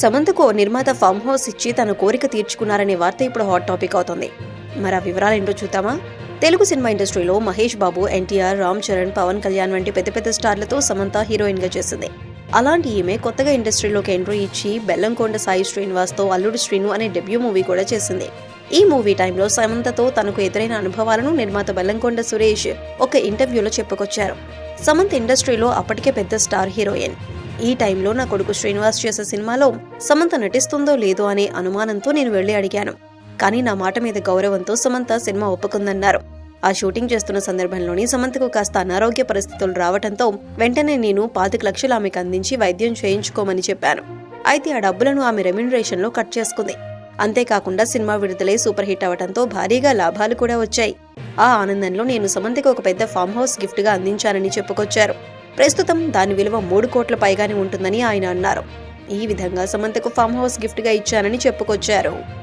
సమంతకు నిర్మాత farm house ఇచ్చి తన కోరిక తీర్చుకున్నారనే వార్త ఇప్పుడు హాట్ టాపిక్ అవుతుంది. మరి ఆ వివరాలు ఏంటో చూద్దామా? తెలుగు సినిమా ఇండస్ట్రీలో మహేష్ బాబు ఎన్టీఆర్ రామ్ చరణ్ పవన్ కళ్యాణ్ వంటి పెద్ద పెద్ద స్టార్లతో సమంత హీరోయిన్గా చేసింది. అలాంటి ఈమె కొత్తగా ఇండస్ట్రీలోకి ఎంట్రీ ఇచ్చి బెల్లంకొండ సాయి శ్రీనివాస్తో అల్లుడు శ్రీను అనే డెబ్యూ మూవీ కూడా చేసింది. ఈ మూవీ టైంలో సమంతతో తనకు ఎదురైన అనుభవాలను నిర్మాత బెల్లంకొండ సురేష్ ఒక ఇంటర్వ్యూలో చెప్పుకొచ్చారు. సమంత ఇండస్ట్రీలో అప్పటికే పెద్ద స్టార్ హీరోయిన్. ఈ టైంలో నా కొడుకు శ్రీనివాస్ చేసే సినిమాలో సమంత నటిస్తుందో లేదో అనే అనుమానంతో నేను వెళ్ళి అడిగాను. కానీ నా మాట మీద గౌరవంతో సమంత సినిమా ఒప్పుకుందన్నారు. ఆ షూటింగ్ చేస్తున్న సందర్భంలోని సమంతకు కాస్త అనారోగ్య పరిస్థితులు రావడంతో వెంటనే నేను పాతిక లక్షలు ఆమెకు అందించి వైద్యం చేయించుకోమని చెప్పాను. అయితే ఆ డబ్బులను ఆమె రెమ్యునరేషన్లో కట్ చేసుకుంది. అంతేకాకుండా సినిమా విడుదలై సూపర్ హిట్ అవడంతో భారీగా లాభాలు కూడా వచ్చాయి. ఆ ఆనందంలో నేను సమంతకు ఒక పెద్ద ఫామ్ హౌస్ గిఫ్ట్గా అందించానని చెప్పుకొచ్చారు. ప్రస్తుతం దాని విలువ మూడు కోట్ల పైగానే ఉంటుందని ఆయన అన్నారు. ఈ విధంగా సమంతకు ఫామ్ హౌస్ గిఫ్ట్గా ఇచ్చానని చెప్పుకొచ్చారు.